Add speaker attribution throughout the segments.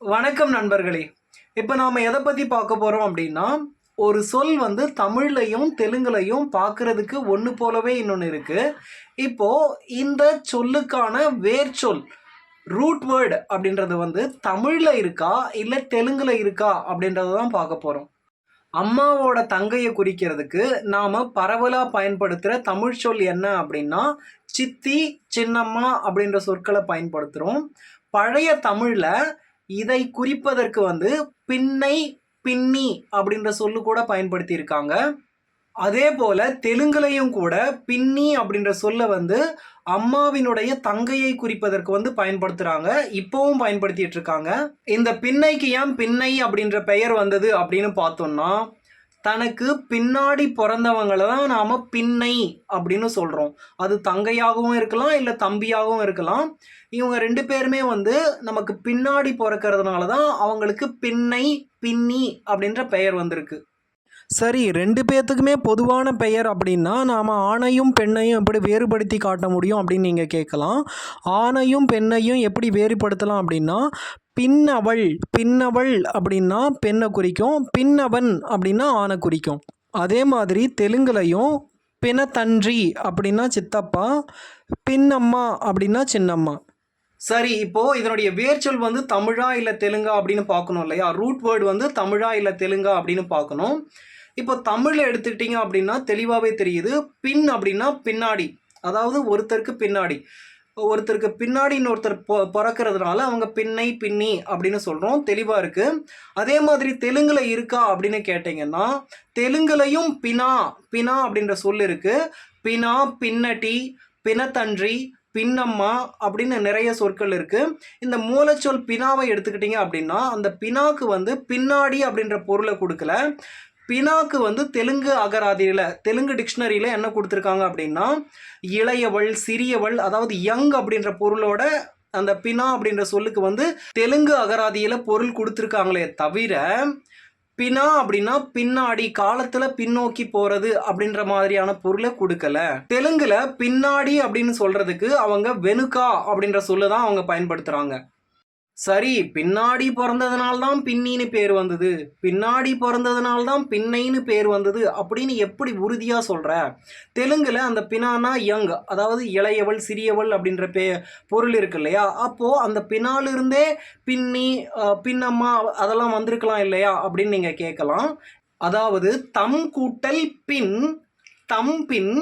Speaker 1: வணக்கம் நண்பர்களே. இப்போ நாம் எதை பற்றி பார்க்க போகிறோம் அப்படின்னா ஒரு சொல் வந்து தமிழ்லையும் தெலுங்குலையும் பார்க்குறதுக்கு ஒன்று போலவே இன்னொன்று இருக்குது இப்போது இந்த சொல்லுக்கான வேர்ச்சொல் ரூட் வேர்டு அப்படின்றது வந்து தமிழில் இருக்கா இல்லை தெலுங்கில் இருக்கா அப்படின்றத தான் பார்க்க போகிறோம் அம்மாவோட தங்கையை குறிக்கிறதுக்கு நாம் பரவலாக பயன்படுத்துகிற தமிழ் சொல் என்ன அப்படின்னா சித்தி சின்னம்மா அப்படின்ற சொற்களை பயன்படுத்துகிறோம் பழைய தமிழில் இதை குறிப்பதற்கு வந்து பின்னை பின்னி அப்படின்ற சொல்லு கூட பயன்படுத்தியிருக்காங்க. அதே போல தெலுங்குலையும் கூட பின்னி அப்படின்ற சொல்ல வந்து அம்மாவினுடைய தங்கையை குறிப்பதற்கு வந்து பயன்படுத்துகிறாங்க இப்போவும் பயன்படுத்திட்டு இருக்காங்க. இந்த பின்னைக்கு ஏன் பின்னை அப்படின்ற பெயர் வந்தது அப்படின்னு பார்த்தோம்னா தனக்கு பின்னாடி பிறந்தவங்கள தான் நாம் பின்னை அப்படின்னு சொல்கிறோம் அது தங்கையாகவும் இருக்கலாம் இல்லை தம்பியாகவும் இருக்கலாம். இவங்க ரெண்டு பேருமே வந்து நமக்கு பின்னாடி பிறக்கிறதுனால தான் அவங்களுக்கு பின்னை பின்னி அப்படின்ற பெயர் வந்திருக்கு. சரி ரெண்டு பேர்த்துக்குமே பொதுவான பெயர் அப்படின்னா நாம் ஆணையும் பெண்ணையும் எப்படி வேறுபடுத்தி காட்ட முடியும் அப்படின்னு நீங்கள் கேட்கலாம். ஆணையும் பெண்ணையும் எப்படி வேறுபடுத்தலாம் அப்படின்னா பின்னவள் பின்னவள் அப்படின்னா பெண்ணை குறிக்கும் பின்னவன் அப்படின்னா ஆணை குறிக்கும். அதே மாதிரி தெலுங்குலையும் பிணத்தன்றி அப்படின்னா சித்தப்பா பின்னம்மா அப்படின்னா சின்னம்மா. சரி இப்போது இதனுடைய வேர்ச்சொல் வந்து தமிழா இல்லை தெலுங்கா அப்படின்னு பார்க்கணும் இல்லையா? ரூட் வேர்டு வந்து தமிழா இல்லை தெலுங்கா அப்படின்னு பார்க்கணும். இப்போ தமிழில் எடுத்துக்கிட்டிங்க அப்படின்னா தெளிவாகவே தெரியுது. பின் அப்படின்னா பின்னாடி அதாவது ஒருத்தருக்கு பின்னாடி. ஒருத்தருக்கு பின்னாடி இன்னொருத்தர் பொ பிறக்கிறதுனால அவங்க பின்னை பின்னி அப்படின்னு சொல்கிறோம் தெளிவாக இருக்குது அதே மாதிரி தெலுங்கில் இருக்கா அப்படின்னு கேட்டிங்கன்னா தெலுங்குலையும் பினா பினா அப்படின்ற சொல் இருக்குது பினா பின்னட்டி பினத்தன்றி பின்னம்மா அப்படின்னு நிறைய சொற்கள் இருக்குது இந்த மூலச்சொல் பினாவை எடுத்துக்கிட்டிங்க அப்படின்னா அந்த பினாக்கு வந்து பின்னாடி அப்படின்ற பொருளை கொடுக்கல. பினாக்கு வந்து தெலுங்கு அகராதியில் தெலுங்கு டிக்ஷனரியில் என்ன கொடுத்துருக்காங்க அப்படின்னா இளையவள் சிறியவள் அதாவது யங் அப்படின்ற பொருளோட அந்த பினா அப்படின்ற சொல்லுக்கு வந்து தெலுங்கு அகராதியில் பொருள் கொடுத்துருக்காங்களே தவிர பினா அப்படின்னா பின்னாடி காலத்துல பின்னோக்கி போறது அப்படின்ற மாதிரியான பொருளை கொடுக்கல. தெலுங்குல பின்னாடி அப்படின்னு சொல்றதுக்கு அவங்க வெனுக்கா அப்படின்ற சொல்ல தான் அவங்க பயன்படுத்துறாங்க. சரி பின்னாடி பிறந்ததுனால்தான் பின்னின்னு பேர் வந்தது. பின்னாடி பிறந்ததுனால்தான் பின்னைன்னு பேர் வந்தது அப்படின்னு எப்படி உறுதியாக சொல்கிற தெலுங்கில் அந்த பினானா யங் அதாவது இளையவள் சிறியவள் அப்படின்ற பே பொருள் இருக்கு இல்லையா? அப்போது அந்த பின்னாலிருந்தே பின்னி பின்னம்மா அதெல்லாம் வந்திருக்கலாம் இல்லையா அப்படின்னு நீங்கள் கேட்கலாம். அதாவது தம் கூட்டல் பின் தம் பின்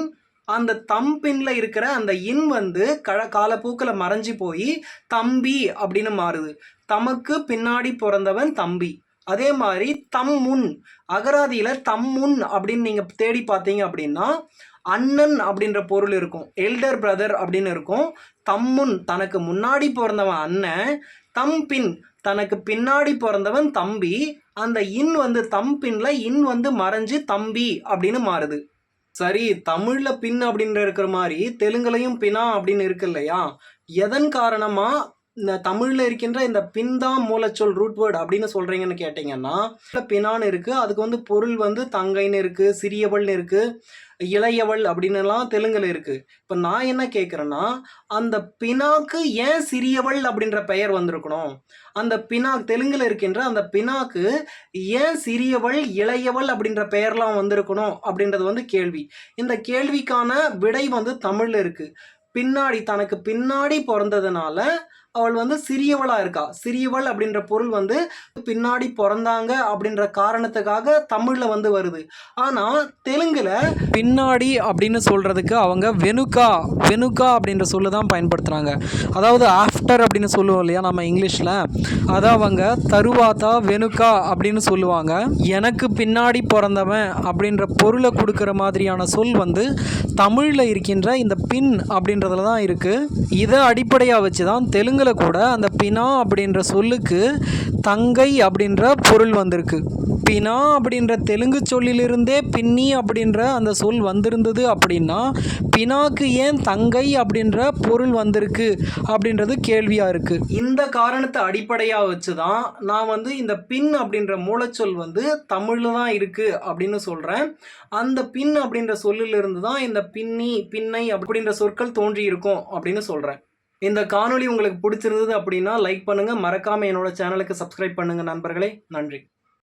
Speaker 1: அந்த தம்பின்ல இருக்கிற அந்த இன் வந்து கழ காலப்போக்கில் மறைஞ்சு போய் தம்பி அப்படின்னு மாறுது. தமக்கு பின்னாடி பிறந்தவன் தம்பி. அதே மாதிரி தம் முன் அகராதியில் தம் முன் அப்படின்னு நீங்கள் தேடி பார்த்தீங்க அப்படின்னா அண்ணன் அப்படின்ற பொருள் இருக்கும். எல்டர் பிரதர் அப்படின்னு இருக்கும். தம்முன் தனக்கு முன்னாடி பிறந்தவன் அண்ணன் தம்பின் தனக்கு பின்னாடி பிறந்தவன் தம்பி அந்த இன் வந்து தம்பின்ல இன் வந்து மறைஞ்சு தம்பி அப்படின்னு மாறுது. சரி தமிழில் பின் அப்படின்ற இருக்கிற மாதிரி தெலுங்குலையும் பினா அப்படின்னு இருக்கு இல்லையா? எதன் காரணமாக இந்த தமிழில் இருக்கின்ற இந்த பின் தான் மூலச்சொல் ரூட் வேர்டு அப்படின்னு சொல்கிறீங்கன்னு கேட்டிங்கன்னா பினான்னு இருக்குது அதுக்கு வந்து பொருள் வந்து தங்கைன்னு இருக்குது சிறியவள்னு இருக்குது இளையவள் அப்படின்னுலாம் தெலுங்கில் இருக்குது இப்போ நான் என்ன கேட்குறேன்னா அந்த பினாக்கு ஏன் சிறியவள் அப்படின்ற பெயர் வந்திருக்கணும்? அந்த பினா தெலுங்கில் இருக்கின்ற அந்த பினாக்கு ஏன் சிறியவள் இளையவள் அப்படின்ற பெயர்லாம் வந்திருக்கணும் அப்படின்றது வந்து கேள்வி. இந்த கேள்விக்கான விடை வந்து தமிழில் இருக்குது பின்னாடி தனக்கு பின்னாடி பிறந்ததுனால அவள் வந்து சிறியவளாக இருக்கா. சிறியவள் அப்படின்ற பொருள் வந்து பின்னாடி பிறந்தாங்க அப்படின்ற காரணத்துக்காக தமிழில் வந்து வருது. ஆனால் தெலுங்கில் பின்னாடி அப்படின்னு சொல்கிறதுக்கு அவங்க வெனுக்கா வெனுக்கா அப்படின்ற சொல்லு தான் பயன்படுத்துகிறாங்க அதாவது ஆஃப்டர் அப்படின்னு சொல்லுவோம் இல்லையா நம்ம இங்கிலீஷில்? அதை அவங்க தருவாத்தா வெனுக்கா அப்படின்னு சொல்லுவாங்க. எனக்கு பின்னாடி பிறந்தவன் அப்படின்ற பொருளை கொடுக்குற மாதிரியான சொல் வந்து தமிழில் இருக்கின்ற இந்த பின் அப்படின்றதுல தான் இருக்குது இதை அடிப்படையாக வச்சு தான் தெலுங்கில் கூட அந்த பினா அப்படின்ற சொல்லுக்கு தங்கை அப்படின்ற பொருள் வந்திருக்கு. பினா அப்படின்ற தெலுங்கு சொல்லிலிருந்தே பின்னி அப்படின்ற அந்த சொல் வந்திருந்தது அப்படின்னா பினாக்கு ஏன் தங்கை அப்படின்ற பொருள் வந்திருக்கு அப்படின்றது கேள்வியாக இருக்குது இந்த காரணத்தை அடிப்படையாக வச்சு தான் நான் வந்து இந்த பின் அப்படின்ற மூலச்சொல் வந்து தமிழில் தான் இருக்குது அப்படின்னு சொல்கிறேன் அந்த பின் அப்படின்ற சொல்லிலிருந்து தான் இந்த பின்னி பின்னை அப்படின்ற சொற்கள் தோன்றி இருக்கும் அப்படின்னு சொல்கிறேன் இந்த காணொளி உங்களுக்கு பிடிச்சிருந்தது அப்படின்னா லைக் பண்ணுங்கள் மறக்காமல் என்னோட சேனலுக்கு சப்ஸ்கிரைப் பண்ணுங்கள் நண்பர்களே. நன்றி.